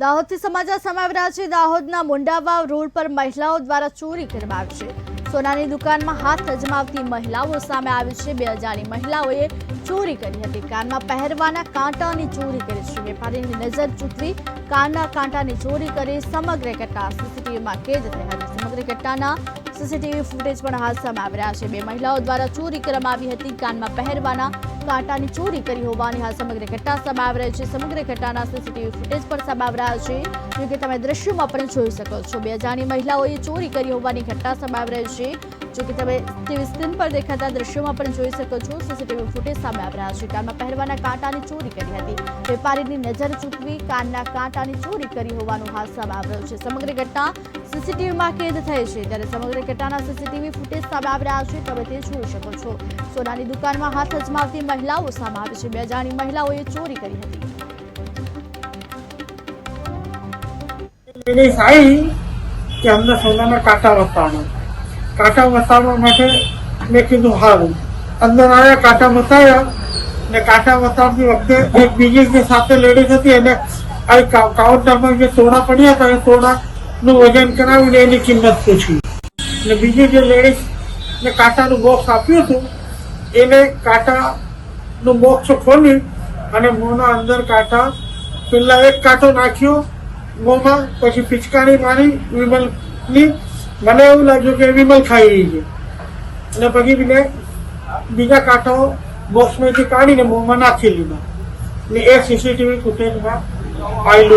દાહોદથી સમાચાર સમાવી રહ્યા છે. દાહોદના મુંડાવાવ રોડ પર મહિલાઓ દ્વારા ચોરી કરવામાં આવી છે. સોનાની દુકાનમાં હાથ અજમાવતી મહિલાઓ સામે આવી છે. બે અજાણી મહિલાઓએ ચોરી કરી હતી. કાનમાં પહેરવાના કાંટાની ચોરી કરી છે. વેપારીની નજર ચૂકવી કાનના કાંટાની ચોરી કરી સમગ્ર ઘટના સીસીટીવીમાં કેદ થઈ હતી. સમગ્ર ઘટનાના સીસીટીવી ફૂટેજ પણ હાથ સામે આવી રહ્યા છે. બે મહિલાઓ દ્વારા ચોરી કરવામાં આવી હતી. કાનમાં પહેરવાના કાંટાની ચોરી કરી હોવાની હાલ સમગ્ર ઘટના સામે આવી રહી છે. સમગ્ર ઘટનાના સીસીટીવી ફૂટેજ પણ સામે આવી રહ્યા છે. જો કે તમે દ્રશ્યોમાં પણ જોઈ શકો છો. બે અજાણી મહિલાઓએ ચોરી કરી હોવાની ઘટના સામે આવી રહી છે. જો કે તમે ટીવી સ્ક્રીન પર દેખાતા દ્રશ્યોમાં પણ જોઈ શકો છો. સીસીટીવી ફૂટેજ સામે આવી રહ્યા છે. કાનમાં પહેરવાના કાંટાની ચોરી કરી હતી. વેપારીની નજર ચૂકવી કાનના કાંટાની ચોરી કરી હોવાનું હાલ સામે આવી છે. સમગ્ર ઘટના સીસીટીવીમાં કેદ થઈ છે. ત્યારે સમગ્ર ઘટનાના સીસીટીવી ફૂટેજ સામે આવી રહ્યા છે. તમે તે જોઈ શકો છો. સોનાની દુકાનમાં હાથ અજમાવતી મહિલાઓ સામે આવી છે. બે જાણી મહિલાઓએ ચોરી કરી હતી. લેડીઝ આવી કે અમને સોનાના કાંટા વસાવવાનો કાંટા વસાવવા માટે મેં કીધું સારું અંદર આવ્યા કાંટા વસાવ્યા ને કાંટા વસાવતી વખતે એક બીજી જે સાથે લેડીઝ હતી, એને કાઉન્ટરમાં જે સોના પડ્યા હતા, એ સોનાનું વજન કરાવીને એની કિંમત પૂછી. ને બીજી જે લેડીઝ ને કાંટાનું બોક્સ આપ્યું હતું, એને કાંટાનું બોક્સ ખોલી અને મોંના અંદર કાંટા પેલા એક કાંટો નાખ્યો, મોંમાં પછી પિચકારી મારી, વિમલની. મને એવું લાગ્યું કે વિમલ ખાઈ રહી છે. અને પછી મેં બીજા કાંટાઓ બોક્સમાંથી કાઢીને મોંમાં નાખી લીધા. ને એ સીસીટીવી ફૂટેજમાં આવેલું